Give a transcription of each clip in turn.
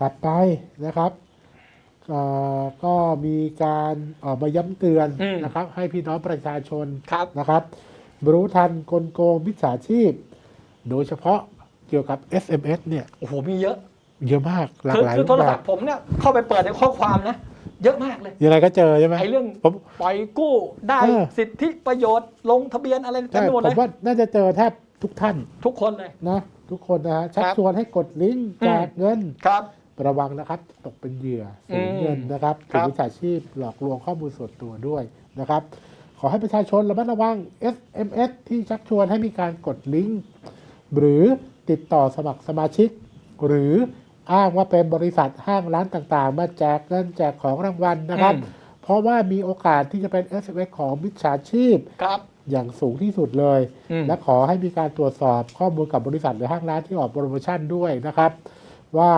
ถัดไปนะครับเอ่อก็มีการออกมาย้ำเตือนอืมนะครับ ให้พี่น้องประชาชนครับนะครับรู้ทันกลโกงมิจฉาชีพ โดยเฉพาะเกี่ยวกับ SMS เนี่ยโอ้โหมีเยอะ เยอะมากหลากคือหลายคือรูโทปรแบศัพบท์ผมเนี่ยเข้าไปเปิดในข้อความนะ เยอะมากเลยยังไงก็เจอใช่ไหมไอ้เรื่องผมปล่อยกู้ได้เออสิทธิประโยชน์ลงทะเบียนอะไรเต็ใช่มไปหมดผเลมยว่าน่าจะเจอแทบทุกท่าน ทุกคนเลยนะทุกคนนะฮะชักครับชวนให้กดลิงก์อืมแจกเงินครับ ระวังนะครับ ตกเป็นเหยื่อสูญอืมเงินนะครับครัถูกบมิจฉาชีพหลอกลวงข้อมูลส่วนตัวด้วยนะครับ ขอให้ประชาชนระมัดระวัง SMS ที่ชักชวนให้มีการกดลิงก์หรือติดต่อสมัครสมาชิก หรืออ้างว่าเป็นบริษัทห้างร้านต่างๆ มาแจกเงินแจกของรางวัลนะครับอืมเพราะว่ามีโอกาสที่จะเป็น SMS ของมิจฉาชีพครับอย่างสูงที่สุดเลยอืมและขอให้มีการตรวจสอบข้อมูลกับบริษัทหรือห้างร้านที่ออกโปรโมชั่นด้วยนะครับ ว่า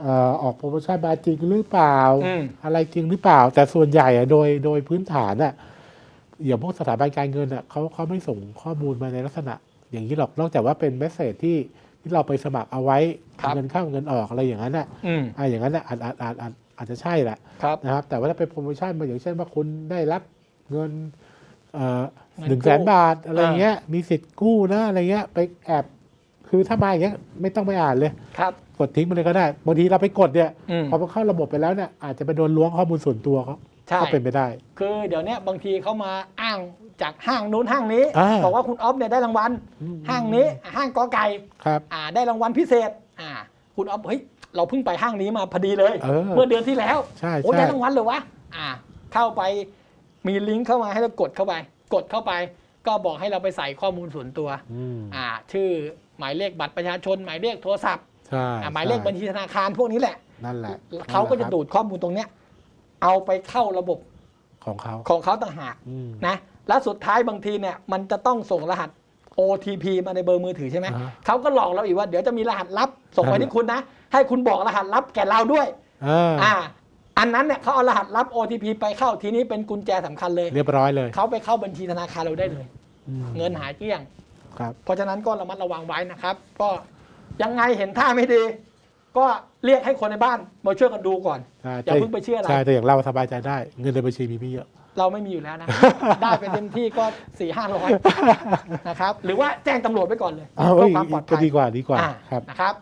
เอ่อออกโปรโมชั่นมาจริงหรือเปล่า อืม อะไรจริงหรือเปล่า แต่ส่วนใหญ่อะโดยโดยพื้นฐานอะอย่างพวกสถาบันการเงินอะเขาเขาไม่ส่งข้อมูลมาในลักษณะ อย่างนี้หรอกนอกจากว่าเป็นเมสเซจที่ที่เราไปสมัครเอาไว้ครับ เงินเข้าเงินออกอะไรอย่างนั้นอะอืมอะอย่างนั้นอะอาจอาจอาจอาจอาจจะใช่แหละ ครับ นะครับแต่ว่าถ้าเป็นโปรโมชั่นมาอย่างเช่นว่าคุณได้รับเงินหเงินนึ่งกู้แสนบาทอะไรเงี้ยมีสิทธิ์กู้นะอะไรเงี้ยไปแอบ คือถ้ามาอย่างเงี้ยไม่ต้องไปอ่านเลย ครับ กดทิ้งไปเลยก็ได้บางทีเราไปกดเนี่ยอืม พอมันเข้าระบบไปแล้วเนี่ยอาจจะไปโดนล้วงข้อมูลส่วนตัวเขาใช่ ก็เป็นไปได้ คือเดี๋ยวเนี้ยบางทีเขามาอ้างจากห้างนู้นห้างนี้ อ่าบอกว่าคุณออฟเนี่ยได้รางวัลอืม ห้างนี้ห้างกอไก่ครับ อ่าได้รางวัลพิเศษอ่าคุณออฟเฮ้ยเราเพิ่งไปห้างนี้มาพอดีเลยเออเมื่อเดือนที่แล้วใช่โอ้ยใช่ ได้รางวัลเหรอวะอ่าเข้าไปมีลิงก์เข้ามาให้เรากดเข้าไป กดเข้าไป ก็บอกให้เราไปใส่ข้อมูลส่วนตัวอืมอ่าชื่อหมายเลขบัตรประชาชน หมายเลขโทรศัพท์ใช่อ่าหมายเลขบัญชีธนาคารพวกนี้แหละนั่นแหละเขาก็จะนั่นแหลดูดข้อมูลตรงเนี้ยเอาไปเข้าระบบครับของเขาของเขาต่างหากอืมนะแล้วสุดท้ายบางทีเนี่ยมันจะต้องส่งรหัส OTP มาในเบอร์มือถือใช่ไหมอ่าฮะเขาก็หลอกเราอีกว่าเดี๋ยวจะมีรหัสลับ ส่งไปอ่าที่คุณนะ ให้คุณบอกรหัสลับแก่เราด้วยอ่าอ่าอันนั้นเนี่ยเขาเอารหัสลับ OTP ไปเข้าทีนี้เป็นกุญแจสำคัญเลย เรียบร้อยเลยเขาไปเข้าบัญชีธนาคารเราได้เลยอืม เงินหายเกลี้ยง ครับ เพราะฉะนั้นก็ระมัดระวังไว้นะครับ ก็ยังไงเห็นท่าไม่ดี ก็เรียกให้คนในบ้านมาช่วยกันดูก่อนใช่อย่าเพิ่งไปเชื่ออะไร ใช่แต่อย่างเราสบายใจได้ เงินในบัญชีมีไม่เยอะ เราไม่มีอยู่แล้วนะ ได้ไปเต็มที่ก็สี่ห้าร้อยนะครับ หรือว่าแจ้งตำรวจไปก่อนเลยเอาเพื่เอ้อยความปลอดก็ภัยดีกว่าดีกว่าอ่าครับ นะครับ